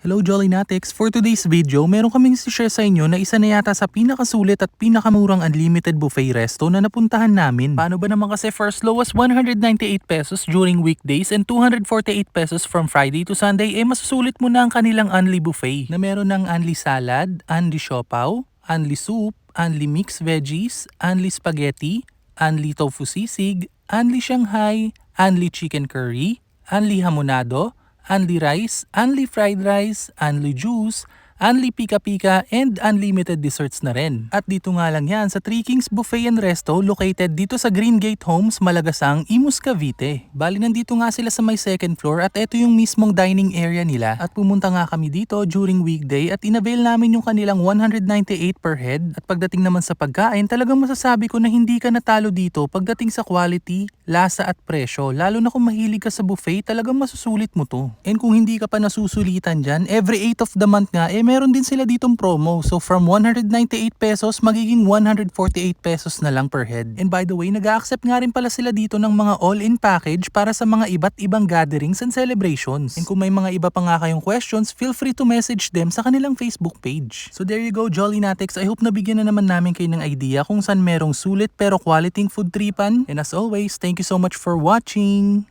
Hello Jolly Natics! For today's video, meron kaming share sa inyo na isa na yata sa pinakasulit at pinakamurang unlimited buffet resto na napuntahan namin. Paano ba naman kasi as low as 198 pesos during weekdays and 248 pesos from Friday to Sunday, eh masusulit mo na ang kanilang unli buffet na meron ng unli salad, unli siopaw, unli soup, unli mixed veggies, unli spaghetti, unli tofu sisig, unli shanghai, unli chicken curry, unli hamonado, Unli rice, unli fried rice, unli juice, unli pika-pika, and unlimited desserts na rin. At dito nga lang yan sa Three Kings Buffet and Resto located dito sa Green Gate Homes, Malagasang, Imus, Cavite. Bali nandito nga sila sa may second floor at ito yung mismong dining area nila. At pumunta nga kami dito during weekday at inavail namin yung kanilang 198 per head. At pagdating naman sa pagkain, talagang masasabi ko na hindi ka natalo dito pagdating sa quality, lasa at presyo. Lalo na kung mahilig ka sa buffet, talagang masusulit mo to. And kung hindi ka pa nasusulitan dyan, every 8 of the month nga, eh meron din sila ditong promo. So from 198 pesos, magiging 148 pesos na lang per head. And by the way, nag-accept nga rin pala sila dito ng mga all-in package para sa mga iba't ibang gatherings and celebrations. And kung may mga iba pa nga kayong questions, feel free to message them sa kanilang Facebook page. So there you go, Jolly Natics. I hope nabigyan na naman namin kayo ng idea kung saan merong sulit pero quality food tripan. And as always, thank you so much for watching!